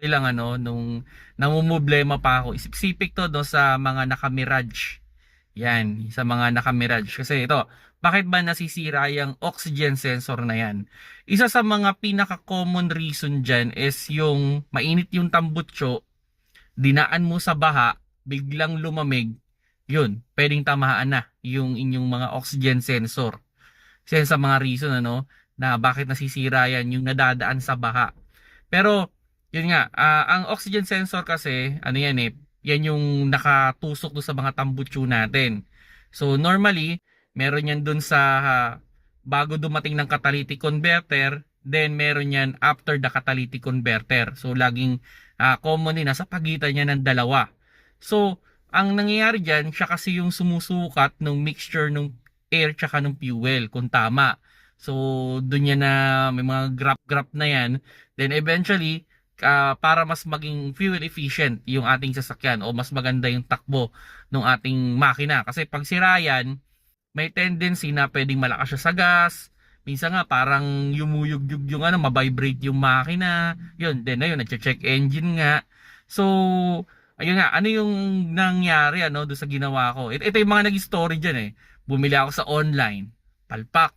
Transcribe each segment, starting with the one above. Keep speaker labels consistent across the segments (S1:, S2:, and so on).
S1: ilang ano, nung namumblema pa ako. Isipsipik to do sa mga nakamirage. Yan, sa mga nakamirage. Kasi ito, bakit ba nasisira yung oxygen sensor na yan? Isa sa mga pinaka-common reason dyan is yung mainit yung tambutso, dinaan mo sa baha, biglang lumamig, yun, pwedeng tamaan na yung inyong mga oxygen sensor. Kasi sa mga reason ano, na bakit nasisira yan yung nadadaan sa baha. Pero, yun nga, ah, ang oxygen sensor kasi, ano yan eh, yan yung nakatusok do sa mga tambutso natin. So, normally, meron yan dun sa ah, bago dumating ng catalytic converter, then meron yan after the catalytic converter. So, laging ah, common din, nasa pagitan niya ng dalawa. So, ang nangyayari dyan, siya kasi yung sumusukat ng mixture ng air tsaka ng fuel, kung tama. So, dun yan na may mga grap-grap na yan. Then eventually, ah, para mas maging fuel efficient yung ating sasakyan o mas maganda yung takbo ng ating makina. Kasi pag sira yan, may tendency na pwedeng malakas siya sa gas. Minsan nga parang yumuyugyug yung ano, mabibrate yung makina. Yun, then ayun, nagche-check engine nga. So, ayun nga, ano yung nangyari ano do sa ginawa ko? Ito, ito yung mga naging story dyan eh. Bumili ako sa online, palpak.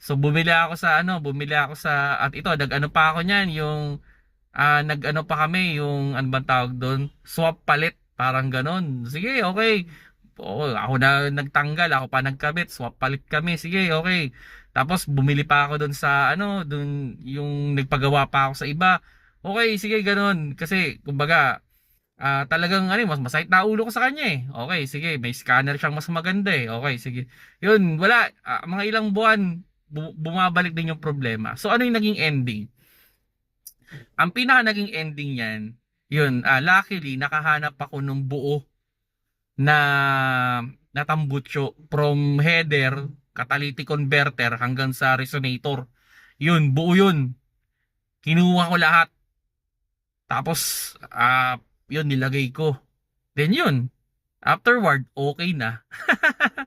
S1: So bumili ako sa ano, bumili ako sa at ito nag-ano pa ako niyan, yung ah nag-ano pa kami, yung ano bang tawag doon? Swap palit, parang ganon. Sige, okay. Oo, ako na nagtanggal, ako pa nagkabit, swap palit kami. Sige, okay. Tapos bumili pa ako doon sa ano, doon yung nagpagawa pa ako sa iba. Okay, sige, ganon. Kasi kumbaga ah talagang ano, mas masakit na ulo ko sa kanya eh. Okay, sige, may scanner siyang mas maganda eh. Okay, sige. Yun, wala. Ah, mga ilang buwan, bu- bumabalik din yung problema. So ano yung naging ending? Ang pinaka naging ending yan, yun, ah, luckily, nakahanap ako ng buo na natambutso from header, catalytic converter hanggang sa resonator. Yun, buo yun. Kinuha ko lahat. Tapos, ah, yun, nilagay ko. Then yun, afterward, okay na.